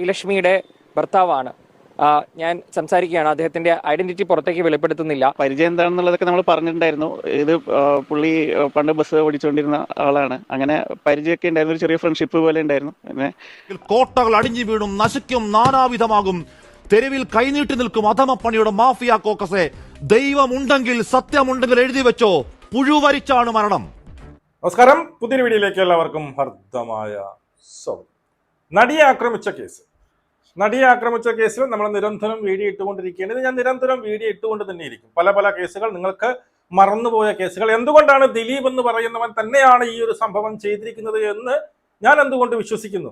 ശ്രീലക്ഷ്മിയുടെ ഭർത്താവാണ്. ഞാൻ സംസാരിക്കുകയാണ്. അദ്ദേഹത്തിന്റെ ഐഡന്റിറ്റി പുറത്തേക്ക് വെളിപ്പെടുത്തുന്നില്ല. പരിചയം എന്താണെന്നുള്ളതൊക്കെ നമ്മൾ പറഞ്ഞിട്ടുണ്ടായിരുന്നു. ഇത് പുള്ളി പണ്ട് ബസ് ഓടിച്ചുകൊണ്ടിരുന്ന ആളാണ്. അങ്ങനെ പരിചയമൊക്കെ ഉണ്ടായിരുന്നു. ഒരു ചെറിയ ഫ്രണ്ട്ഷിപ്പ് പോലെ ഉണ്ടായിരുന്നു. പിന്നെ കോട്ടകൾ അടിഞ്ഞു വീണും നശിക്കും നാനാവിധമാകും. തെരുവിൽ കൈനീട്ടി നിൽക്കും അധമപ്പണിയുടെ മാഫിയ കോക്കസെ. ദൈവമുണ്ടെങ്കിൽ സത്യമുണ്ടെങ്കിൽ എഴുതി വെച്ചോ. പുഴുവരിച്ചാണ് മരണം. നമസ്കാരം. പുതിയൊരു വീഡിയോയിലേക്ക് എല്ലാവർക്കും ഹർദ്ദമായ സ്വാഗതം. നടിയെ ആക്രമിച്ച കേസ്. നടിയെ ആക്രമിച്ച കേസിൽ നമ്മൾ നിരന്തരം വീഡിയോ ഇട്ടുകൊണ്ടിരിക്കുകയാണ് ഇത് ഞാൻ നിരന്തരം വീഡിയോ ഇട്ടുകൊണ്ട് തന്നെ ഇരിക്കും പല പല കേസുകൾ നിങ്ങൾക്ക് മറന്നുപോയ കേസുകൾ. എന്തുകൊണ്ടാണ് ദിലീപ് എന്ന് പറയുന്നവൻ തന്നെയാണ് ഈ ഒരു സംഭവം ചെയ്തിരിക്കുന്നത് എന്ന് ഞാൻ എന്തുകൊണ്ട് വിശ്വസിക്കുന്നു?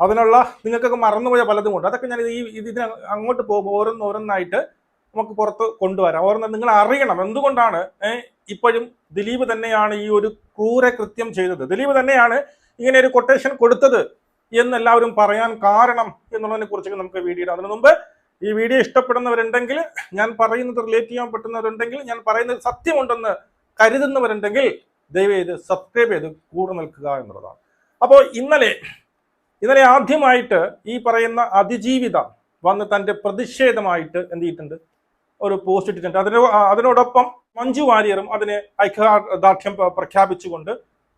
അതിനുള്ള നിങ്ങൾക്കൊക്കെ മറന്നുപോയ പലതും ഉണ്ട്. അതൊക്കെ ഞാൻ ഈ ഇതിന് അങ്ങോട്ട് പോകുമ്പോൾ ഓരോന്നോരോന്നായിട്ട് നമുക്ക് പുറത്ത് കൊണ്ടുവരാം. ഓരോന്ന് നിങ്ങൾ അറിയണം. എന്തുകൊണ്ടാണ് ഇപ്പോഴും ദിലീപ് തന്നെയാണ് ഈ ഒരു ക്രൂര കൃത്യം ചെയ്തത്? ദിലീപ് തന്നെയാണ് ഇങ്ങനെ ഒരു കൊട്ടേഷൻ കൊടുത്തത്. എന്നെല്ലാവരും പറയാൻ കാരണം എന്നുള്ളതിനെ കുറിച്ചൊക്കെ നമുക്ക് വീഡിയോ അതിനു മുമ്പ് ഈ വീഡിയോ ഇഷ്ടപ്പെടുന്നവരുണ്ടെങ്കിൽ ഞാൻ പറയുന്നത് റിലേറ്റ് ചെയ്യാൻ പറ്റുന്നവരുണ്ടെങ്കിൽ ഞാൻ പറയുന്നത് സത്യമുണ്ടെന്ന് കരുതുന്നവരുണ്ടെങ്കിൽ ദയവേത് സബ്സ്ക്രൈബ് ചെയ്ത് കൂടെ നിൽക്കുക എന്നുള്ളതാണ്. അപ്പോൾ ഇന്നലെ ഇന്നലെ ആദ്യമായിട്ട് ഈ പറയുന്ന അതിജീവിത വന്ന് തന്റെ പ്രതിഷേധമായിട്ട് എന്ത് ചെയ്തിട്ടുണ്ട്? ഒരു പോസ്റ്റ് ഇട്ടിട്ടുണ്ട്. അതിന് അതിനോടൊപ്പം മഞ്ജു വാര്യറും അതിനെ ഐക്യദാർഢ്യം പ്ര- പ്രഖ്യാപിച്ചുകൊണ്ട്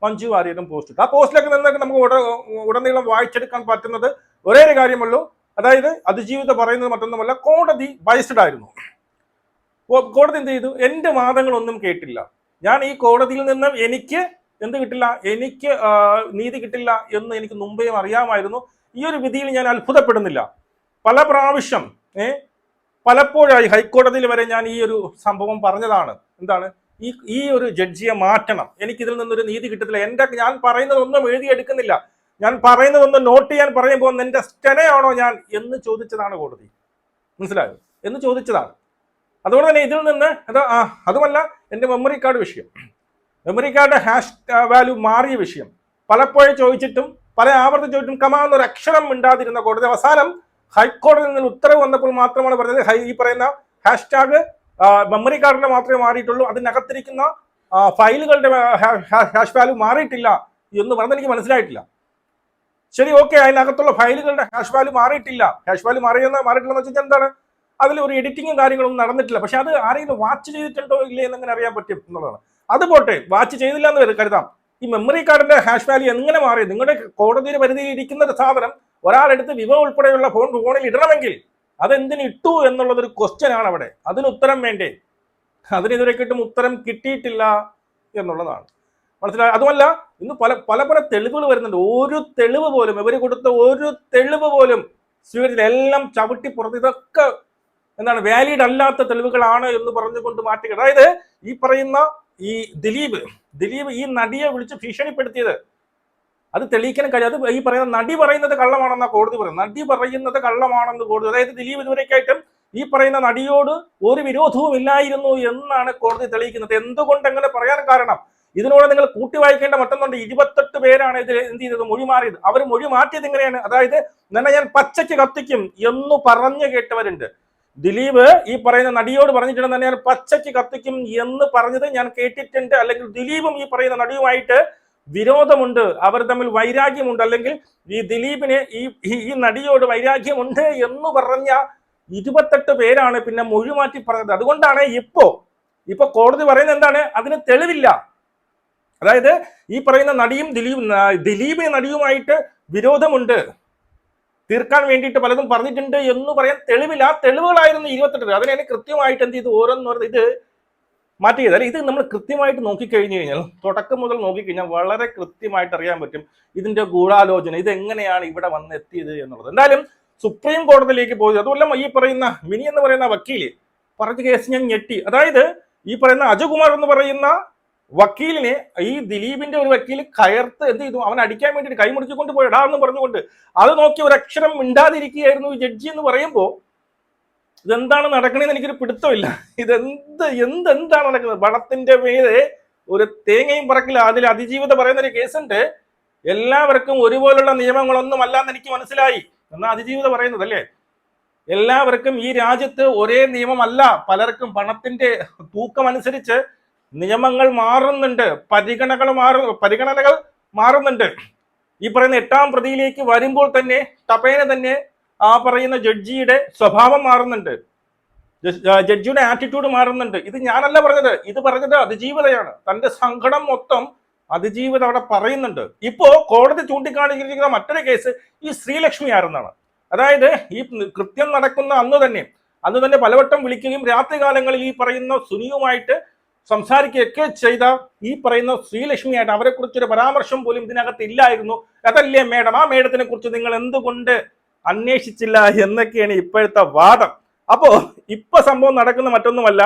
മഞ്ജു വാര്യരും പോസ്റ്റ് ഇട്ടു. ആ പോസ്റ്റിലൊക്കെ നിന്നൊക്കെ നമുക്ക് ഉട ഉടനീളം വായിച്ചെടുക്കാൻ പറ്റുന്നത് ഒരേ ഒരു കാര്യമുള്ളൂ. അതായത് അതിജീവിത പറയുന്നത് മറ്റൊന്നുമല്ല കോടതി ബൈസ്ഡ് ആയിരുന്നു. കോടതി എന്ത് ചെയ്തു? എന്റെ വാദങ്ങളൊന്നും കേട്ടില്ല. ഞാൻ ഈ കോടതിയിൽ നിന്ന് എനിക്ക് എന്ത് കിട്ടില്ല? എനിക്ക് നീതി കിട്ടില്ല എന്ന് എനിക്ക് മുമ്പേ അറിയാമായിരുന്നു. ഈ ഒരു വിധിയിൽ ഞാൻ അത്ഭുതപ്പെടുന്നില്ല. പല പ്രാവശ്യം ഏഹ് പലപ്പോഴായി ഹൈക്കോടതിയിൽ വരെ ഞാൻ ഈ ഒരു സംഭവം പറഞ്ഞതാണ്. എന്താണ്? ഈ ഈ ഒരു ജഡ്ജിയെ മാറ്റണം. എനിക്ക് ഇതിൽ നിന്നൊരു നീതി കിട്ടത്തില്ല. എന്റെ ഞാൻ പറയുന്നതൊന്നും എഴുതിയെടുക്കുന്നില്ല. ഞാൻ പറയുന്നതൊന്നും നോട്ട് ചെയ്യാൻ പറയുമ്പോൾ നിന്റെ സ്റ്റെനയാണോ ഞാൻ എന്ന് ചോദിച്ചതാണ് കോടതി. മനസ്സിലായോ? എന്ന് ചോദിച്ചതാണ്. അതുകൊണ്ട് തന്നെ ഇതിൽ നിന്ന് അത് അതുമല്ല എന്റെ മെമ്മറി കാർഡ് വിഷയം. മെമ്മറി കാർഡ് ഹാഷ് വാല്യൂ മാറിയ വിഷയം. പലപ്പോഴും ചോദിച്ചിട്ടും പല ആവർത്തി ചോദിച്ചിട്ടും കമാ എന്നൊരു അക്ഷരം ഉണ്ടാതിരുന്ന കോടതി. അവസാനം ഹൈക്കോടതിയിൽ നിന്ന് ഉത്തരവ് വന്നപ്പോൾ മാത്രമാണ് പറഞ്ഞത് ഹൈ ഈ പറയുന്ന ഹാഷ്ടാഗ് മെമ്മറി കാർഡിന്റെ മാത്രമേ മാറിയിട്ടുള്ളൂ. അതിനകത്തിരിക്കുന്ന ഫയലുകളുടെ ഹാഷ് വാല്യൂ മാറിയിട്ടില്ല എന്ന് പറഞ്ഞത് എനിക്ക് മനസ്സിലായിട്ടില്ല. ശരി ഓക്കെ അതിനകത്തുള്ള ഫയലുകളുടെ ഹാഷ് വാല്യൂ മാറിയിട്ടില്ല. ഹാഷ് വാല്യൂ മാറിയെന്ന് മാറിയിട്ടില്ല എന്ന് വെച്ചാൽ എന്താണ്? അതിൽ ഒരു എഡിറ്റിങ്ങും കാര്യങ്ങളൊന്നും നടന്നിട്ടില്ല. പക്ഷെ അത് ആരെങ്കിലും വാച്ച് ചെയ്തിട്ടുണ്ടോ ഇല്ലേ എന്നങ്ങനെ അറിയാൻ പറ്റും എന്നുള്ളതാണ്. അത് പോട്ടെ വാച്ച് ചെയ്തില്ല എന്ന് കരുതാം. ഈ മെമ്മറി കാർഡിന്റെ ഹാഷ് വാല്യൂ എങ്ങനെ മാറി? നിങ്ങളുടെ കോടതിയുടെ പരിധിയിൽ ഇരിക്കുന്ന ഒരു സാധനം ഒരാളെടുത്ത് വിവോ ഉൾപ്പെടെയുള്ള ഫോൺ ഫോണിൽ ഇടണമെങ്കിൽ അതെന്തിന് ഇട്ടു എന്നുള്ളതൊരു ക്വസ്റ്റ്യൻ ആണ് അവിടെ. അതിന് ഉത്തരം വേണ്ടേ? അതിന് ഇതുവരെക്കിട്ടും ഉത്തരം കിട്ടിയിട്ടില്ല എന്നുള്ളതാണ്. മനസ്സിലായി അതുമല്ല ഇന്ന് പല പല പല തെളിവുകൾ വരുന്നുണ്ട്. ഒരു തെളിവ് പോലും ഇവർ കൊടുത്ത ഒരു തെളിവ് പോലും സ്വീകരിച്ചില്ല. എല്ലാം ചവിട്ടി പുറത്ത്. ഇതൊക്കെ എന്താണ് വാലിഡ് അല്ലാത്ത തെളിവുകളാണ് എന്ന് പറഞ്ഞുകൊണ്ട് മാറ്റി അതായത് ഈ പറയുന്ന ഈ ദിലീപ് ദിലീപ് ഈ നടിയെ വിളിച്ച് ഭീഷണിപ്പെടുത്തിയത് അത് തെളിയിക്കാൻ കഴിയാതെ ഈ പറയുന്ന നടി പറയുന്നത് കള്ളമാണെന്നാ കോടതി പറയുന്നത്. നടി പറയുന്നത് കള്ളമാണെന്ന് കോടതി അതായത് ദിലീപ് ഇതുവരെയൊക്കെയായിട്ടും ഈ പറയുന്ന നടിയോട് ഒരു വിരോധവും ഇല്ലായിരുന്നു എന്നാണ് കോടതി തെളിയിക്കുന്നത്. എന്തുകൊണ്ട് അങ്ങനെ പറയാൻ കാരണം? ഇതിനോട് നിങ്ങൾ കൂട്ടി വായിക്കേണ്ട മറ്റൊന്നുണ്ട്. ഇരുപത്തെട്ട് പേരാണ് ഇത് എന്ത് ചെയ്തത്? മൊഴി മാറിയത്. അവർ മൊഴി മാറ്റിയത് എങ്ങനെയാണ് അതായത് നിന്നെ ഞാൻ പച്ചയ്ക്ക് കത്തിക്കും എന്ന് പറഞ്ഞു കേട്ടവരുണ്ട്. ദിലീപ് ഈ പറയുന്ന നടിയോട് പറഞ്ഞിട്ടുണ്ട് തന്നെ ഞാൻ പച്ചയ്ക്ക് കത്തിക്കും എന്ന് പറഞ്ഞത് ഞാൻ കേട്ടിട്ടുണ്ട്. അല്ലെങ്കിൽ ദിലീപും ഈ പറയുന്ന നടിയുമായിട്ട് വിരോധമുണ്ട്. അവർ തമ്മിൽ വൈരാഗ്യമുണ്ട്. അല്ലെങ്കിൽ ഈ ദിലീപിന് ഈ ഈ- നടിയോട് വൈരാഗ്യമുണ്ട് എന്ന് പറഞ്ഞ ഇരുപത്തെട്ട് പേരാണ് പിന്നെ മൊഴിമാറ്റി പറഞ്ഞത്. അതുകൊണ്ടാണ് ഇപ്പോ ഇപ്പൊ കോടതി പറയുന്നത് എന്താണ്? അതിന് തെളിവില്ല. അതായത് ഈ പറയുന്ന നടിയും ദിലീപ് ദിലീപിന് നടിയുമായിട്ട് വിരോധമുണ്ട്. തീർക്കാൻ വേണ്ടിയിട്ട് പലതും പറഞ്ഞിട്ടുണ്ട് എന്ന് പറയാൻ തെളിവില്ല. തെളിവുകളായിരുന്നു ഇരുപത്തെട്ട് അതിനെ കൃത്യമായിട്ട് എന്ത് ചെയ്തു? ഓരോന്നോരോ ഇത് മാറ്റി ചെയ്ത് അല്ലെ ഇത് നമ്മൾ കൃത്യമായിട്ട് നോക്കിക്കഴിഞ്ഞു കഴിഞ്ഞാൽ തുടക്കം മുതൽ നോക്കിക്കഴിഞ്ഞാൽ വളരെ കൃത്യമായിട്ട് അറിയാൻ പറ്റും ഇതിന്റെ ഗൂഢാലോചന ഇത് എങ്ങനെയാണ് ഇവിടെ വന്ന് എത്തിയത് എന്നുള്ളത്. എന്തായാലും സുപ്രീം കോടതിയിലേക്ക് പോയത് അതുമല്ല ഈ പറയുന്ന മിനി എന്ന് പറയുന്ന വക്കീൽ പറഞ്ഞ കേസ് ഞാൻ ഞെട്ടി. അതായത് ഈ പറയുന്ന അജുകുമാർ എന്ന് പറയുന്ന വക്കീലിനെ ഈ ദിലീപിന്റെ ഒരു വക്കീൽ കയർത്ത് എന്ത് ചെയ്തു? അവൻ അടിക്കാൻ വേണ്ടിയിട്ട് കൈമുടിച്ചുകൊണ്ട് പോയടാ എന്ന് പറഞ്ഞുകൊണ്ട് അത് നോക്കി ഒരു അക്ഷരം മിണ്ടാതിരിക്കുകയായിരുന്നു ജഡ്ജി എന്ന് പറയുമ്പോൾ ഇതെന്താണ് നടക്കണേന്ന് എനിക്കൊരു പിടുത്തമില്ല. ഇതെന്ത് എന്ത് എന്താണ് നടക്കുന്നത്? പണത്തിന്റെ മേലെ ഒരു തേങ്ങയും പറക്കില്ല. അതിൽ അതിജീവിത പറയുന്ന ഒരു കേസുണ്ട്. എല്ലാവർക്കും ഒരുപോലുള്ള നിയമങ്ങളൊന്നും അല്ലാന്ന് എനിക്ക് മനസ്സിലായി. എന്നാ അതിജീവിത പറയുന്നത് അല്ലേ എല്ലാവർക്കും ഈ രാജ്യത്ത് ഒരേ നിയമമല്ല. പലർക്കും പണത്തിന്റെ തൂക്കം അനുസരിച്ച് നിയമങ്ങൾ മാറുന്നുണ്ട്. പരിഗണകൾ മാറു പരിഗണനകൾ മാറുന്നുണ്ട്. ഈ പറയുന്ന എട്ടാം പ്രതിയിലേക്ക് വരുമ്പോൾ തന്നെ ടപേന തന്നെ ആ പറയുന്ന ജഡ്ജിയുടെ സ്വഭാവം മാറുന്നുണ്ട്. ജഡ്ജിയുടെ ആറ്റിറ്റ്യൂഡ് മാറുന്നുണ്ട്. ഇത് ഞാനല്ല പറഞ്ഞത്. ഇത് പറഞ്ഞത് അതിജീവിതയാണ്. തന്റെ സങ്കടം മൊത്തം അതിജീവിത അവിടെ പറയുന്നുണ്ട്. ഇപ്പോ കോടതി ചൂണ്ടിക്കാണിച്ചിരിക്കുന്ന മറ്റൊരു കേസ് ഈ ശ്രീലക്ഷ്മി ആരെന്നാണ്. അതായത് ഈ കൃത്യം നടക്കുന്ന അന്ന് തന്നെ അന്ന് തന്നെ പലവട്ടം വിളിക്കുകയും രാത്രികാലങ്ങളിൽ ഈ പറയുന്ന സുനിയുമായിട്ട് സംസാരിക്കുകയൊക്കെ ചെയ്ത ഈ പറയുന്ന ശ്രീലക്ഷ്മിയായിട്ട് അവരെ കുറിച്ചൊരു പരാമർശം പോലും ഇതിനകത്ത് ഇല്ലായിരുന്നു. അതല്ലേ മേഡം? ആ മേഡത്തിനെ കുറിച്ച് നിങ്ങൾ എന്തുകൊണ്ട് അന്വേഷിച്ചില്ല എന്നൊക്കെയാണ് ഇപ്പോഴത്തെ വാദം. അപ്പോ ഇപ്പൊ സംഭവം നടക്കുന്ന മറ്റൊന്നുമല്ല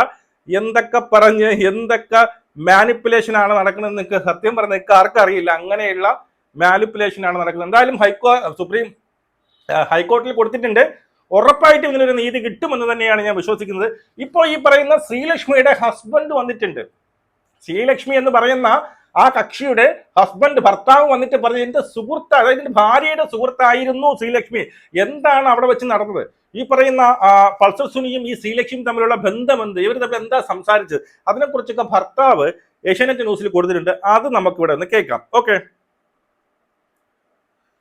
എന്തൊക്കെ പറഞ്ഞ് എന്തൊക്കെ മാനിപ്പുലേഷൻ ആണ് നടക്കുന്നത് നിങ്ങൾക്ക് സത്യം പറഞ്ഞ നിങ്ങൾക്ക് ആർക്കും അറിയില്ല. അങ്ങനെയുള്ള മാനിപ്പുലേഷൻ ആണ് നടക്കുന്നത്. എന്തായാലും ഹൈക്കോ സുപ്രീം ഹൈക്കോടതിയിൽ കൊടുത്തിട്ടുണ്ട്. ഉറപ്പായിട്ടും ഇതിനൊരു നീതി കിട്ടുമെന്ന് തന്നെയാണ് ഞാൻ വിശ്വസിക്കുന്നത്. ഇപ്പോൾ ഈ പറയുന്ന ശ്രീലക്ഷ്മിയുടെ ഹസ്ബൻഡ് വന്നിട്ടുണ്ട്. ശ്രീലക്ഷ്മി എന്ന് പറയുന്ന ആ കക്ഷിയുടെ ഹസ്ബൻഡ് ഭർത്താവ് വന്നിട്ട് പറഞ്ഞു എന്റെ സുഹൃത്ത് അതായത് എന്റെ ഭാര്യയുടെ സുഹൃത്തായിരുന്നു ശ്രീലക്ഷ്മി. എന്താണ് അവിടെ വെച്ച് നടന്നത്? ഈ പറയുന്ന പൾസർ സുനിയും ഈ ശ്രീലക്ഷ്മിയും തമ്മിലുള്ള ബന്ധം ബന്ധമെന്ത്? ഇവർ തമ്മിൽ എന്താ സംസാരിച്ചത്? അതിനെക്കുറിച്ചൊക്കെ ഭർത്താവ് ഏഷ്യാനെറ്റ് ന്യൂസിൽ കൊടുത്തിട്ടുണ്ട്. അത് നമുക്ക് ഇവിടെ ഒന്ന് കേൾക്കാം. Okay.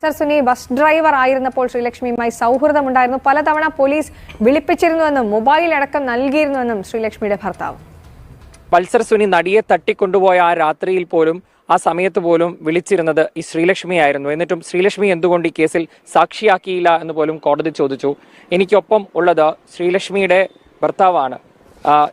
Sir Suni bus driver ആയിരുന്നപ്പോൾ ശ്രീലക്ഷ്മിയുമായി സൗഹൃദമുണ്ടായിരുന്നു. പലതവണ പോലീസ് വിളിപ്പിച്ചിരുന്നുവെന്നും മൊബൈൽ അടക്കം നൽകിയിരുന്നുവെന്നും ശ്രീലക്ഷ്മിയുടെ ഭർത്താവ്. പൾസർ സുനി നടിയെ തട്ടിക്കൊണ്ടുപോയ ആ രാത്രിയിൽ പോലും ആ സമയത്ത് പോലും വിളിച്ചിരുന്നത് ഈ ശ്രീലക്ഷ്മിയായിരുന്നു. എന്നിട്ടും ശ്രീലക്ഷ്മി എന്തുകൊണ്ട് ഈ കേസിൽ സാക്ഷിയാക്കിയില്ല എന്ന് പോലും കോടതി ചോദിച്ചു. എനിക്കൊപ്പം ഉള്ളത് ശ്രീലക്ഷ്മിയുടെ ഭർത്താവാണ്.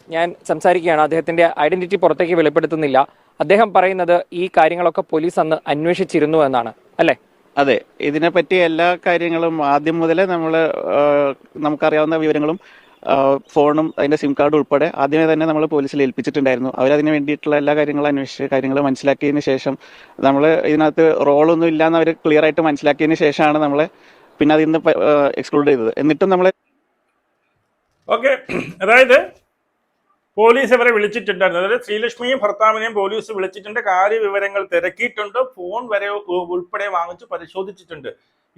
ഞാൻ സംസാരിക്കുകയാണ്. അദ്ദേഹത്തിന്റെ ഐഡന്റിറ്റി പുറത്തേക്ക് വെളിപ്പെടുത്തുന്നില്ല. അദ്ദേഹം പറയുന്നത് ഈ കാര്യങ്ങളൊക്കെ പോലീസ് അന്ന് അന്വേഷിച്ചിരുന്നു എന്നാണ്. അല്ലേ? അതെ. ഇതിനെപ്പറ്റി എല്ലാ കാര്യങ്ങളും ആദ്യം മുതലേ നമ്മൾ നമുക്കറിയാവുന്ന വിവരങ്ങളും ഫോണും അതിന്റെ സിം കാർഡും ഉൾപ്പെടെ ആദ്യമേ തന്നെ നമ്മൾ പോലീസിൽ ഏൽപ്പിച്ചിട്ടുണ്ടായിരുന്നു. അവരതിന് വേണ്ടിയിട്ടുള്ള എല്ലാ കാര്യങ്ങളും അന്വേഷിച്ച് കാര്യങ്ങൾ മനസ്സിലാക്കിയതിന് ശേഷം നമ്മൾ ഇതിനകത്ത് റോളൊന്നും ഇല്ലാന്ന് അവർ ക്ലിയർ ആയിട്ട് മനസ്സിലാക്കിയതിന് ശേഷമാണ് നമ്മളെ പിന്നെ അതിൽ നിന്ന് എക്സ്ക്ലൂഡ് ചെയ്തത്. എന്നിട്ടും നമ്മളെ ഓക്കെ അതായത് പോലീസ് അവരെ വിളിച്ചിട്ടുണ്ടായിരുന്നു. അതായത് ശ്രീലക്ഷ്മിയും ഭർത്താവിനെയും പോലീസ് വിളിച്ചിട്ടുണ്ട്. കാര്യവിവരങ്ങൾ തിരക്കിയിട്ടുണ്ട്. ഫോൺ വരെ ഉൾപ്പെടെ വാങ്ങിച്ച് പരിശോധിച്ചിട്ടുണ്ട്.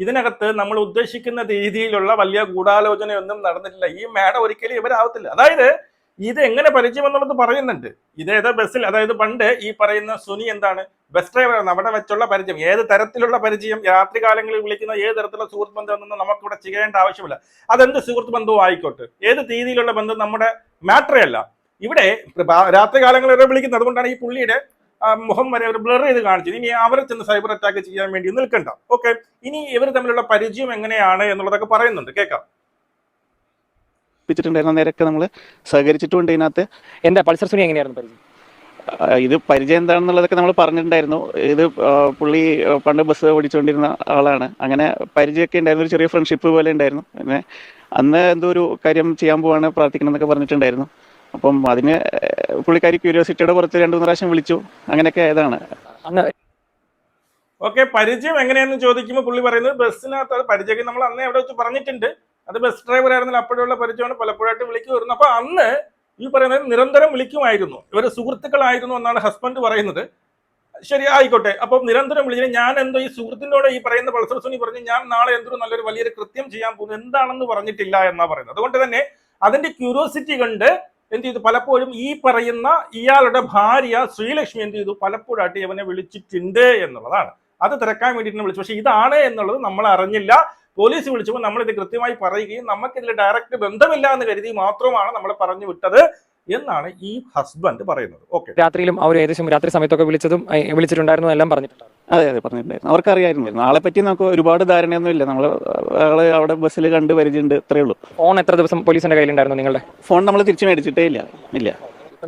ഇതിനകത്ത് നമ്മൾ ഉദ്ദേശിക്കുന്ന രീതിയിലുള്ള വലിയ ഗൂഢാലോചനയൊന്നും നടന്നിട്ടില്ല. ഈ മേഡം ഒരിക്കലും ഇവരാവത്തില്ല. അതായത് ഇത് എങ്ങനെ പരിചയം എന്നുള്ളത് പറയുന്നുണ്ട്. ഇതേത് ബസ്സിൽ അതായത് പണ്ട് ഈ പറയുന്ന സുനി എന്താണ്? ബസ് ഡ്രൈവറാണ് അവിടെ വെച്ചുള്ള പരിചയം. ഏത് തരത്തിലുള്ള പരിചയം? രാത്രികാലങ്ങളിൽ വിളിക്കുന്ന ഏത് തരത്തിലുള്ള സുഹൃത്ത് ബന്ധം എന്നൊന്നും നമുക്കിവിടെ ചെയ്യേണ്ട ആവശ്യമില്ല. അതെന്ത് സുഹൃത്ത് ബന്ധവും ആയിക്കോട്ടെ. ഏത് രീതിയിലുള്ള ബന്ധം നമ്മുടെ മാറ്ററേ അല്ല. ഇവിടെ രാത്രി കാലങ്ങളിൽ വരെ വിളിക്കുന്നത്. അതുകൊണ്ടാണ് ഈ പുള്ളിയുടെ മുഖം വരെ അവർ ബ്ലർ ചെയ്ത് കാണിച്ചത് ഇനി അവരെ ചെന്ന് സൈബർ അറ്റാക്ക് ചെയ്യാൻ വേണ്ടി നിൽക്കണ്ട. ഓക്കെ ഇനി ഇവർ തമ്മിലുള്ള പരിചയം എങ്ങനെയാണ് എന്നുള്ളതൊക്കെ പറയുന്നുണ്ട്. കേൾക്കാം. ഏൽപ്പിച്ചിട്ടുണ്ടായിരുന്ന നേരൊക്കെ നമ്മൾ സഹകരിച്ചിട്ടുണ്ട് ഇതിനകത്ത്. എന്താ പൾസർ സുനി എങ്ങനെയായിരുന്നു പരിചയം? ഇത് പരിചയം എന്താണെന്നുള്ളതൊക്കെ നമ്മൾ പറഞ്ഞിട്ടുണ്ടായിരുന്നു. ഇത് പുള്ളി പണ്ട് ബസ് ഓടിച്ചുകൊണ്ടിരുന്ന ആളാണ്. അങ്ങനെ പരിചയമൊക്കെ ഉണ്ടായിരുന്നു. ഒരു ചെറിയ ഫ്രണ്ട്ഷിപ്പ് പോലെ ഉണ്ടായിരുന്നു. പിന്നെ അന്ന് എന്തോ ഒരു കാര്യം ചെയ്യാൻ പോവാണ് പ്രാർത്ഥിക്കണം എന്നൊക്കെ പറഞ്ഞിട്ടുണ്ടായിരുന്നു. അപ്പം അതിന് പുള്ളിക്കാരി ക്യൂരിയോസിറ്റിയുടെ പുറത്ത് രണ്ടു മൂന്ന് പ്രാവശ്യം വിളിച്ചു. അങ്ങനെയൊക്കെ ഇതാണ്. അന്ന് ഓക്കെ പരിചയം എങ്ങനെയെന്ന് ചോദിക്കുമ്പോൾ പുള്ളി പറയുന്നത് ബസ്സിനകത്ത് അത് പരിചയം. നമ്മൾ അന്നേ അവിടെ വെച്ച് പറഞ്ഞിട്ടുണ്ട്. അത് ബസ് ഡ്രൈവർ ആയിരുന്നില്ല അപ്പോഴുള്ള പരിചയമാണ്. പലപ്പോഴായിട്ട് വിളിക്കുമായിരുന്നു. അപ്പൊ അന്ന് ഈ പറയുന്നത് നിരന്തരം വിളിക്കുമായിരുന്നു. ഇവർ സുഹൃത്തുക്കളായിരുന്നു എന്നാണ് ഹസ്ബൻഡ് പറയുന്നത്. ശരി ആയിക്കോട്ടെ. അപ്പം നിരന്തരം വിളിച്ചു ഞാൻ എന്തോ ഈ സുഹൃത്തിനോട് ഈ പറയുന്ന പൾസർ സുനി പറഞ്ഞു ഞാൻ നാളെ എന്തോ നല്ലൊരു വലിയൊരു കൃത്യം ചെയ്യാൻ പോകുന്നു എന്താണെന്ന് പറഞ്ഞിട്ടില്ല എന്നാ പറയുന്നത്. അതുകൊണ്ട് തന്നെ അതിന്റെ ക്യൂരിയോസിറ്റി കണ്ട് എന്ത് ചെയ്തു? പലപ്പോഴും ഈ പറയുന്ന ഇയാളുടെ ഭാര്യ ശ്രീലക്ഷ്മി എന്ത് ചെയ്തു? പലപ്പോഴായിട്ട് ഇവനെ വിളിച്ചിട്ടുണ്ട് എന്നുള്ളതാണ്. അത് തിരക്കാൻ വേണ്ടിയിട്ട് വിളിച്ചു പക്ഷെ ഇതാണ് എന്നുള്ളത് നമ്മൾ അറിഞ്ഞില്ല. പോലീസ് വിളിച്ചപ്പോൾ നമ്മൾ ഇത് കൃത്യമായി പറയുകയും നമുക്കിതിൽ ഡയറക്റ്റ് ബന്ധമില്ല എന്ന് കരുതി മാത്രമാണ് നമ്മൾ പറഞ്ഞു വിട്ടത്. എന്നാണ് ഈ ഹസ്ബൻഡ് പറയുന്നത്. ഓക്കെ. രാത്രിയിലും അവർ ഏകദേശം രാത്രി സമയത്തൊക്കെ വിളിച്ചതും വിളിച്ചിട്ടുണ്ടായിരുന്നു എല്ലാം പറഞ്ഞിട്ടുണ്ട് അതെ അതെ പറഞ്ഞിട്ടുണ്ടായിരുന്നു. അവർക്ക് അറിയായിരുന്നു ആളെ പറ്റി നമുക്ക് ഒരുപാട് ധാരണയൊന്നും ഇല്ല. നമ്മൾ ആൾ അവിടെ ബസ്സിൽ കണ്ട് പരിചയമുണ്ട് ഇത്രയേ ഉള്ളൂ. ഫോൺ എത്ര ദിവസം പോലീസിന്റെ കയ്യിലുണ്ടായിരുന്നു നിങ്ങളുടെ? ഫോൺ നമ്മൾ തിരിച്ചു മേടിച്ചിട്ടേ ഇല്ല ഇല്ല.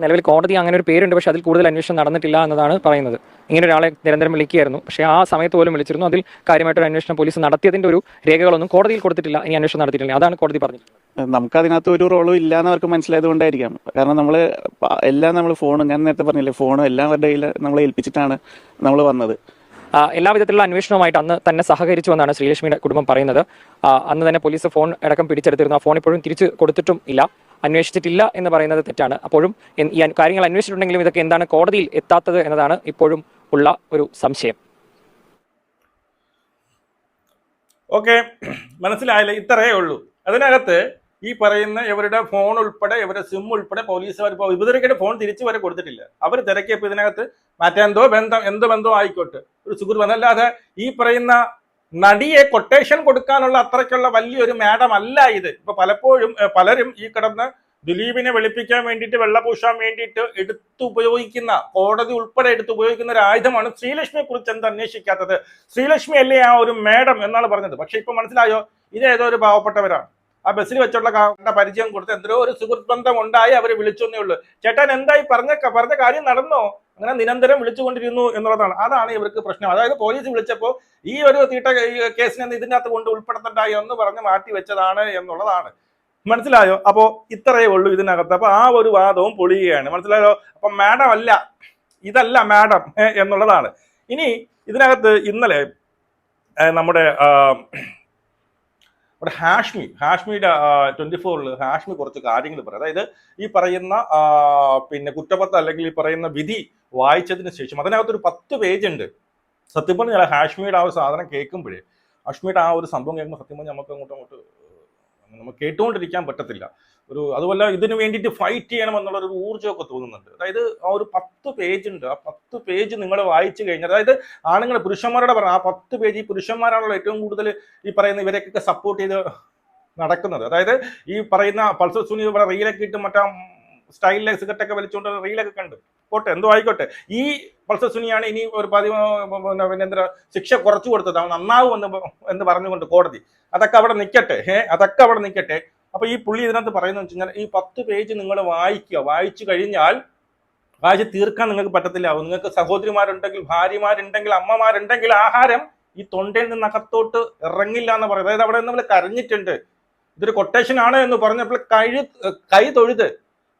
നിലവിൽ കോടതി അങ്ങനെ ഒരു പേരുണ്ട് പക്ഷെ അതിൽ കൂടുതൽ അന്വേഷണം നടന്നിട്ടില്ല എന്നതാണ് പറയുന്നത്. ഇങ്ങനെ ഒരാളെ നിരന്തരം വിളിക്കുകയായിരുന്നു പക്ഷേ ആ സമയത്ത് പോലും വിളിച്ചിരുന്നു. അതിൽ കാര്യമായിട്ടൊരു അന്വേഷണം പോലീസ് നടത്തിയതിന്റെ ഒരു രേഖകളൊന്നും കോടതിയിൽ കൊടുത്തിട്ടില്ല. ഇനി അന്വേഷണം നടത്തിയിട്ടില്ല. അതാണ് കോടതി പറഞ്ഞത് നമുക്ക് അതിനകത്ത് ഒരു റോളും ഇല്ല എന്ന് അവർക്ക് മനസ്സിലായത് കൊണ്ടായിരിക്കാം കാരണം നമ്മൾ എല്ലാം നമ്മൾ ഫോണും ഞാൻ നേരത്തെ പറഞ്ഞില്ലേ ഫോണും എല്ലാവരുടെ കയ്യിൽ നമ്മൾ ഏൽപ്പിച്ചിട്ടാണ് നമ്മൾ വന്നത്. എല്ലാ വിധത്തിലുള്ള അന്വേഷണവുമായിട്ട് അന്ന് തന്നെ സഹകരിച്ചു എന്നാണ് ശ്രീലക്ഷ്മിയുടെ കുടുംബം പറയുന്നത്. അന്ന് തന്നെ പോലീസ് ഫോൺ അടക്കം പിടിച്ചെടുത്തിരുന്നു. ആ ഫോൺ ഇപ്പോഴും തിരിച്ചു കൊടുത്തിട്ടും ഇല്ല. അന്വേഷിച്ചിട്ടില്ല എന്ന് പറയുന്നത് തെറ്റാണ്. അപ്പോഴും ഈ കാര്യങ്ങൾ അന്വേഷിച്ചിട്ടുണ്ടെങ്കിലും ഇതൊക്കെ എന്താണ് കോടതിയിൽ എത്താത്തത് എന്നതാണ് ഇപ്പോഴും ഉള്ള ഒരു സംശയം. ഓക്കെ. മനസ്സിലായില്ല? ഇത്രയേ ഉള്ളൂ. അതിനകത്ത് ഈ പറയുന്ന ഇവരുടെ ഫോൺ ഉൾപ്പെടെ ഇവരുടെ സിം ഉൾപ്പെടെ പോലീസുകാർ ഇപ്പോൾ ഇവരൊക്കെ ഫോൺ തിരിച്ചു വരെ കൊടുത്തിട്ടില്ല. അവർ തിരക്കിയപ്പോൾ ഇതിനകത്ത് മറ്റെന്തോ ബന്ധം എന്തോ ബന്ധം ആയിക്കോട്ടെ. ഒരു സുഹൃത്ത് വന്നല്ലാതെ ഈ പറയുന്ന നടിയെ കൊട്ടേഷൻ കൊടുക്കാനുള്ള അത്രയ്ക്കുള്ള വലിയൊരു മാഡം അല്ല ഇത്. ഇപ്പൊ പലപ്പോഴും പലരും ഈ കിടന്ന് ദിലീപിനെ വെളുപ്പിക്കാൻ വേണ്ടിയിട്ട് വെള്ളപൂശാൻ വേണ്ടിയിട്ട് എടുത്തു ഉപയോഗിക്കുന്ന കോടതി ഉൾപ്പെടെ എടുത്ത് ഉപയോഗിക്കുന്ന ഒരു ആയുധമാണ് ശ്രീലക്ഷ്മിയെ കുറിച്ച് എന്ത് അന്വേഷിക്കാത്തത്? ശ്രീലക്ഷ്മി അല്ലേ ആ ഒരു മാഡം എന്നാണ് പറഞ്ഞത്. പക്ഷെ ഇപ്പൊ മനസ്സിലായോ? ഇത് ഏതോ ഒരു പാവപ്പെട്ടവരാണ്. ആ ബസ്സിൽ വെച്ചുള്ള പരിചയം കൊടുത്ത് എന്തോ ഒരു സുഹൃത്ത് ബന്ധം ഉണ്ടായി അവരെ വിളിച്ചെന്നേ ഉള്ളൂ. ചേട്ടൻ എന്തായി? പറഞ്ഞ പറഞ്ഞ കാര്യം നടന്നോ? അങ്ങനെ നിരന്തരം വിളിച്ചുകൊണ്ടിരുന്നു എന്നുള്ളതാണ്. അതാണ് ഇവർക്ക് പ്രശ്നം. അതായത് പോലീസ് വിളിച്ചപ്പോൾ ഈ ഒരു തീട്ട കേസിനെ ഇതിനകത്ത് കൊണ്ട് ഉൾപ്പെടുത്തണ്ട എന്ന് പറഞ്ഞ് മാറ്റി വെച്ചതാണ് എന്നുള്ളതാണ്. മനസ്സിലായോ? അപ്പോ ഇത്രയേ ഉള്ളൂ ഇതിനകത്ത്. അപ്പൊ ആ ഒരു വാദവും പൊളിയുകയാണ്. മനസ്സിലായോ? അപ്പൊ മാഡം അല്ല. ഇതല്ല മാഡം എന്നുള്ളതാണ്. ഇനി ഇതിനകത്ത് ഇന്നലെ നമ്മുടെ നമ്മുടെ ഹാഷ്മി ഹാഷ്മിയുടെ ട്വന്റി ഫോറിൽ ഹാഷ്മി കുറച്ച് കാര്യങ്ങൾ പറയും. അതായത് ഈ പറയുന്ന പിന്നെ കുറ്റപത്രം അല്ലെങ്കിൽ ഈ പറയുന്ന വിധി വായിച്ചതിന് ശേഷം അതിനകത്തൊരു പത്ത് പേജ് ഉണ്ട്. സത്യം പറഞ്ഞാൽ ഹാഷ്മിയുടെ ആ ഒരു സാധനം കേൾക്കുമ്പോഴേ ഹാഷ്മിയുടെ ആ ഒരു സംഭവം കേൾക്കുമ്പോൾ സത്യം പറഞ്ഞാൽ നമുക്ക് അങ്ങോട്ട് അങ്ങോട്ട് നമുക്ക് കേട്ടുകൊണ്ടിരിക്കാൻ പറ്റത്തില്ല. ഒരു അതുപോലെ ഇതിനു വേണ്ടിയിട്ട് ഫൈറ്റ് ചെയ്യണം എന്നുള്ള ഒരു ഊർജമൊക്കെ തോന്നുന്നുണ്ട്. അതായത് ആ ഒരു പത്ത് പേജ് ഉണ്ട്. ആ പത്ത് പേജ് നിങ്ങൾ വായിച്ചു കഴിഞ്ഞാൽ അതായത് ആണുങ്ങൾ പുരുഷന്മാരുടെ പറഞ്ഞു ആ പത്ത് പേജ് ഈ പുരുഷന്മാരാണല്ലോ ഏറ്റവും കൂടുതൽ ഈ പറയുന്ന ഇവരെയൊക്കെ സപ്പോർട്ട് ചെയ്ത് നടക്കുന്നത്. അതായത് ഈ പറയുന്ന പൾസർ സുനി ഇവിടെ റീലൊക്കെ ഇട്ട് മറ്റാ സ്റ്റൈലിലെ സിഗരറ്റൊക്കെ വലിച്ചുകൊണ്ട് റീലൊക്കെ കണ്ട്. പോട്ടെ എന്തോ ആയിക്കോട്ടെ. ഈ പൾസർ സുനിയാണ് ഇനി ഒരു പതി പിന്നെ എന്താ ശിക്ഷ കുറച്ചു കൊടുത്തത്. അവൻ നന്നാവും എന്ന് എന്ന് പറഞ്ഞുകൊണ്ട് കോടതി. അതൊക്കെ അവിടെ നിൽക്കട്ടെ ഏ അതൊക്കെ അവിടെ നിൽക്കട്ടെ അപ്പൊ ഈ പുള്ളി ഇതിനകത്ത് പറയുന്നത് വെച്ച് കഴിഞ്ഞാൽ ഈ പത്ത് പേജ് നിങ്ങൾ വായിക്കുക. വായിച്ചു കഴിഞ്ഞാൽ വായിച്ച് തീർക്കാൻ നിങ്ങൾക്ക് പറ്റത്തില്ല. നിങ്ങൾക്ക് സഹോദരിമാരുണ്ടെങ്കിൽ ഭാര്യമാരുണ്ടെങ്കിൽ അമ്മമാരുണ്ടെങ്കിൽ ആഹാരം ഈ തൊണ്ടയിൽ നിന്ന് അകത്തോട്ട് ഇറങ്ങില്ല എന്ന് പറയും. അതായത് അവിടെ നമ്മൾ കരഞ്ഞിട്ടുണ്ട്. ഇതൊരു കൊട്ടേഷൻ ആണ് എന്ന് പറഞ്ഞപ്പോൾ കഴു കൈ തൊഴുത്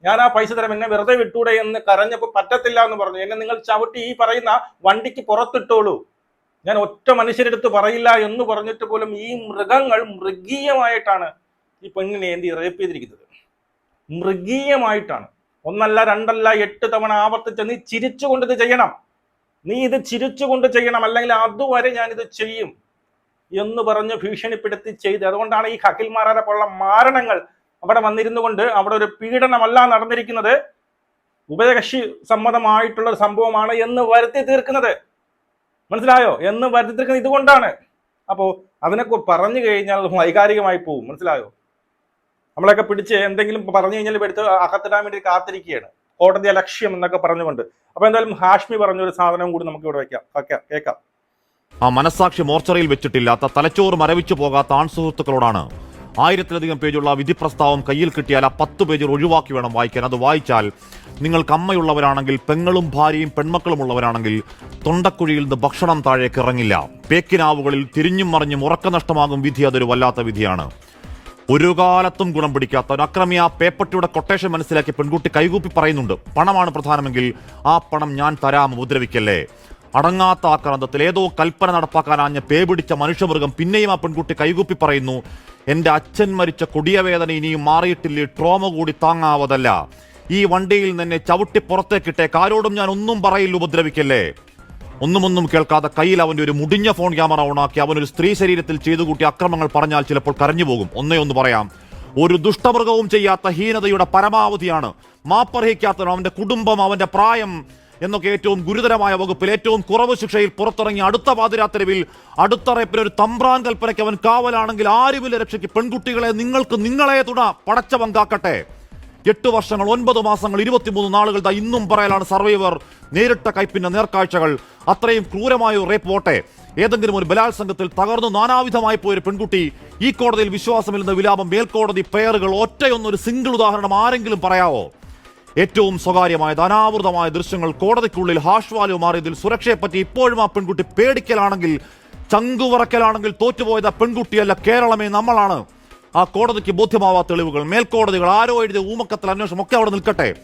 ഞാൻ ആ പൈസ തരാം എന്നെ വെറുതെ വിട്ടൂടെ എന്ന് കരഞ്ഞപ്പോൾ പറ്റത്തില്ല എന്ന് പറഞ്ഞു. എന്നെ നിങ്ങൾ ചവിട്ടി ഈ പറയുന്ന വണ്ടിക്ക് പുറത്തിട്ടോളൂ. ഞാൻ ഒറ്റ മനുഷ്യരെടുത്ത് പറയില്ല എന്ന് പറഞ്ഞിട്ട് പോലും ഈ മൃഗങ്ങൾ മൃഗീയമായിട്ടാണ് ഈ പെണ്ണിനെ എന്ത് റേപ്പ് ചെയ്തിരിക്കുന്നത്. മൃഗീയമായിട്ടാണ്. ഒന്നല്ല രണ്ടല്ല എട്ട് തവണ ആവർത്തിച്ച് നീ ചിരിച്ചുകൊണ്ട് ഇത് ചെയ്യണം. നീ ഇത് ചിരിച്ചുകൊണ്ട് ചെയ്യണം. അല്ലെങ്കിൽ അതുവരെ ഞാൻ ഇത് ചെയ്യും എന്ന് പറഞ്ഞ് ഭീഷണിപ്പെടുത്തി ചെയ്ത് അതുകൊണ്ടാണ് ഈ ഹക്കിൽമാരെ പോലുള്ള മാരണങ്ങൾ അവിടെ വന്നിരുന്നു കൊണ്ട് അവിടെ ഒരു പീഡനമല്ല നടന്നിരിക്കുന്നത്. ഉഭയകക്ഷി സമ്മതമായിട്ടുള്ള ഒരു സംഭവമാണ് എന്ന് വരുത്തി തീർക്കുന്നത്. മനസ്സിലായോ? എന്ന് വരുത്തി തീർക്കുന്നത് ഇതുകൊണ്ടാണ്. അപ്പോൾ അതിനൊക്കെ പറഞ്ഞു കഴിഞ്ഞാൽ വൈകാരികമായി പോവും. മനസ്സിലായോ? നമ്മളൊക്കെ പിടിച്ച് എന്തെങ്കിലും പറഞ്ഞു കഴിഞ്ഞാൽ എടുത്ത് അകത്തിടാൻ വേണ്ടി കാത്തിരിക്കുകയാണ്. കോടതി അലക്ഷ്യം എന്നൊക്കെ പറഞ്ഞുകൊണ്ട്. അപ്പൊ എന്തായാലും ഹാഷ്മി പറഞ്ഞൊരു സാധനം കൂടി നമുക്ക് ഇവിടെ വെക്കാം. വെക്കാം കേൾക്കാം. ആ മനസാക്ഷി മോർച്ചറിയിൽ വെച്ചിട്ടില്ലാത്ത തലച്ചോറ് മരവിച്ചു പോകാത്ത ആൺസുഹൃത്തുക്കളോടാണ് ആയിരത്തിലധികം പേജുള്ള വിധി പ്രസ്താവം കയ്യിൽ കിട്ടിയാൽ ആ പത്ത് പേജുകൾ ഒഴിവാക്കി വേണം വായിക്കാൻ. അത് വായിച്ചാൽ നിങ്ങൾക്ക് അമ്മയുള്ളവരാണെങ്കിൽ പെങ്ങളും ഭാര്യയും പെൺമക്കളും ഉള്ളവരാണെങ്കിൽ തൊണ്ടക്കുഴിയിൽ നിന്ന് ഭക്ഷണം താഴേക്ക് ഇറങ്ങില്ല. പേക്കിനാവുകളിൽ തിരിഞ്ഞും മറിഞ്ഞും ഉറക്കനഷ്ടമാകും വിധി അതൊരു വല്ലാത്ത വിധിയാണ്. ഒരു കാലത്തും ഗുണം പിടിക്കാത്ത ഒരു അക്രമി ആ പേപ്പട്ടിയുടെ കൊട്ടേഷൻ മനസ്സിലാക്കി പെൺകുട്ടി കൈകൂപ്പി പറയുന്നുണ്ട്. പണമാണ് പ്രധാനമെങ്കിൽ ആ പണം ഞാൻ തരാം ഉപദ്രവിക്കല്ലേ? അടങ്ങാത്ത ആക്രാന്തത്തിൽ ഏതോ കൽപ്പന നടപ്പാക്കാനാഞ്ഞ പേ പിടിച്ച മനുഷ്യമൃഗം പിന്നെയും ആ പെൺകുട്ടി കൈകൂപ്പി പറയുന്നു. എന്റെ അച്ഛൻ മരിച്ച കൊടിയ വേദന ഇനിയും മാറിയിട്ടില്ലേ. ട്രോമ കൂടി താങ്ങാവതല്ല. ഈ വണ്ടിയിൽ നിന്നെ ചവിട്ടി പുറത്തേക്കിട്ടെ കാരോടും ഞാൻ ഒന്നും പറയില്ല ഉപദ്രവിക്കല്ലേ? ഒന്നുമൊന്നും കേൾക്കാതെ കയ്യിൽ അവന്റെ ഒരു മുടിഞ്ഞ ഫോൺ ക്യാമറ ഓണാക്കി അവനൊരു സ്ത്രീ ശരീരത്തിൽ ചെയ്തു കൂട്ടിയ അക്രമങ്ങൾ പറഞ്ഞാൽ ചിലപ്പോൾ കരഞ്ഞു പോകും. ഒന്നേ ഒന്ന് പറയാം. ഒരു ദുഷ്ടമൃഗവും ചെയ്യാത്ത ഹീനതയുടെ പരമാവധിയാണ്. മാപ്പർഹിക്കാത്തവൻ അവന്റെ കുടുംബം അവന്റെ പ്രായം എന്നൊക്കെ ഏറ്റവും ഗുരുതരമായ വകുപ്പിൽ ഏറ്റവും കുറവ് ശിക്ഷയിൽ പുറത്തിറങ്ങിയ അടുത്ത പാതിരാത്രിവിൽ അടുത്ത ഒരു തമ്പ്രാൻ കൽപ്പനയ്ക്ക് അവൻ കാവലാണെങ്കിൽ ആരുമില്ല രക്ഷയ്ക്ക് പെൺകുട്ടികളെ നിങ്ങൾക്ക് നിങ്ങളെ തുണ പടച്ച പങ്കാക്കട്ടെ. എട്ട് വർഷങ്ങൾ ഒൻപത് മാസങ്ങൾ ഇരുപത്തിമൂന്ന് നാളുകൾ ദാ ഇന്നും പറയലാണ് സർവൈവർ നേരിട്ട കയ്പിന്റെ നേർക്കാഴ്ചകൾ. അത്രയും ക്രൂരമായ ഒരു റേപ്പ് പോട്ടെ ഏതെങ്കിലും ഒരു ബലാത്സംഗത്തിൽ തകർന്നു നാനാവിധമായി പോയൊരു പെൺകുട്ടി ഈ കോടതിയിൽ വിശ്വാസമില്ലെന്ന വിലാപം മേൽക്കോടതി പേറുകൾ ഒറ്റയൊന്നൊരു സിംഗിൾ ഉദാഹരണം ആരെങ്കിലും പറയാവോ? ഏറ്റവും സ്വകാര്യമായ അനാവൃതമായ ദൃശ്യങ്ങൾ കോടതിക്കുള്ളിൽ ഹാഷ്വാലു മാറിയതിൽ സുരക്ഷയെപ്പറ്റി ഇപ്പോഴും ആ പെൺകുട്ടി പേടിക്കലാണെങ്കിൽ ചങ്കുവറക്കലാണെങ്കിൽ തോറ്റുപോയത് ആ പെൺകുട്ടിയല്ല കേരളമേ നമ്മളാണ്. ആ കോടതിക്ക് ബോധ്യമാവാത്ത തെളിവുകൾ. മേൽക്കോടതികൾ ആരോ എഴുതിയ ഊമക്കത്തിൽ അന്വേഷണം ഒക്കെ അവിടെ നിൽക്കട്ടെ.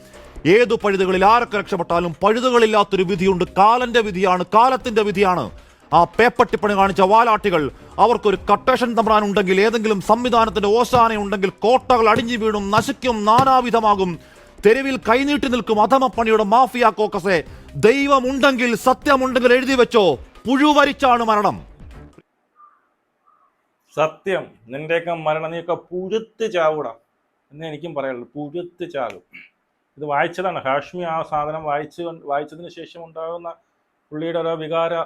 ഏതു പഴുതുകളിൽ ആരൊക്കെ രക്ഷപ്പെട്ടാലും പഴുതുകളില്ലാത്തൊരു വിധിയുണ്ട്. കാലന്റെ വിധിയാണ് കാലത്തിന്റെ വിധിയാണ്. ആ പേപ്പട്ടിപ്പണി കാണിച്ച വാലാട്ടികൾ അവർക്കൊരു കട്ടേഷൻ തമ്പ്രാനുണ്ടെങ്കിൽ ഏതെങ്കിലും സംവിധാനത്തിന്റെ ഓശാനയുണ്ടെങ്കിൽ കോട്ടകൾ അടിഞ്ഞു വീണും നശിക്കും നാനാവിധമാകും. തെരുവിൽ കൈനീട്ടി നിൽക്കും അധമ അധമപ്പണിയുടെ മാഫിയ കോക്കസെ. ദൈവമുണ്ടെങ്കിൽ സത്യമുണ്ടെങ്കിൽ എഴുതി വെച്ചോ. പുഴുവരിച്ചാണ് മരണം. സത്യം. നിന്റെയൊക്കെ മരണം നീയൊക്കെ പുഴുത്ത് ചാവൂടാ. എന്ന് എനിക്കും പറയാനുള്ളൂ. പുഴുത്ത് ചാകും. ഇത് വായിച്ചതാണ്. ഹാഷ്മി ആ സാധനം വായിച്ച് വായിച്ചതിന് ശേഷം ഉണ്ടാകുന്ന പുള്ളിയുടെ ഓരോ വികാര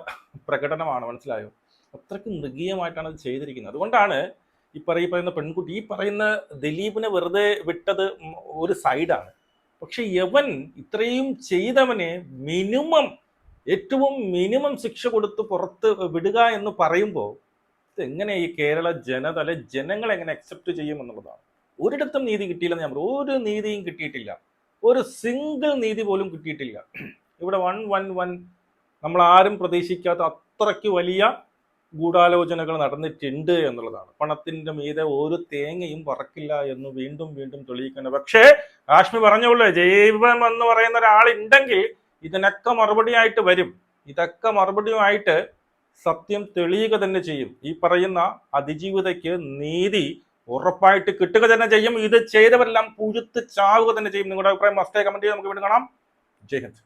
പ്രകടനമാണ്. മനസ്സിലായോ? അത്രയ്ക്ക് മൃഗീയമായിട്ടാണ് അത് ചെയ്തിരിക്കുന്നത്. അതുകൊണ്ടാണ് ഈ പറയ പറയുന്ന പെൺകുട്ടി ഈ പറയുന്ന ദിലീപിനെ വെറുതെ വിട്ടത് ഒരു സൈഡാണ് പക്ഷെ യവൻ ഇത്രയും ചെയ്തവനെ മിനിമം ഏറ്റവും മിനിമം ശിക്ഷ കൊടുത്ത് പുറത്ത് വിടുക എന്ന് പറയുമ്പോൾ എങ്ങനെ ഈ കേരള ജനത അല്ലെ ജനങ്ങൾ എങ്ങനെ അക്സെപ്റ്റ് ചെയ്യും എന്നുള്ളതാണ്. ഒരിടത്തും നീതി കിട്ടിയില്ലെന്ന് ഞാൻ പറയും ഒരു നീതിയും കിട്ടിയിട്ടില്ല. ഒരു സിംഗിൾ നീതി പോലും കിട്ടിയിട്ടില്ല. ഇവിടെ വൺ വൺ വൺ നമ്മൾ ആരും പ്രതീക്ഷിക്കാത്ത അത്രയ്ക്ക് വലിയ ഗൂഢാലോചനകൾ നടന്നിട്ടുണ്ട് എന്നുള്ളതാണ്. പണത്തിന്റെ മീതെ ഒരു തേങ്ങയും പറക്കില്ല എന്ന് വീണ്ടും വീണ്ടും തെളിയിക്കുന്നത് പക്ഷേ കാശ്മി പറഞ്ഞോളൂ ജൈവം എന്ന് പറയുന്ന ഒരാളുണ്ടെങ്കിൽ ഇതിനൊക്കെ മറുപടിയായിട്ട് വരും. ഇതൊക്കെ മറുപടിയുമായിട്ട് സത്യം തെളിയുക തന്നെ ചെയ്യും. ഈ പറയുന്ന അതിജീവിതയ്ക്ക് നീതി ഉറപ്പായിട്ട് കിട്ടുക തന്നെ ചെയ്യും. ഇത് ചെയ്തവരെല്ലാം പുഴുത്ത് ചാവുക തന്നെ ചെയ്യും. നിങ്ങളുടെ അഭിപ്രായം മസ്റ്റേ കമന്റ് ചെയ്ത് നമുക്ക് വീണ്ടും കാണാം. ജയ് ഹിന്ദ്.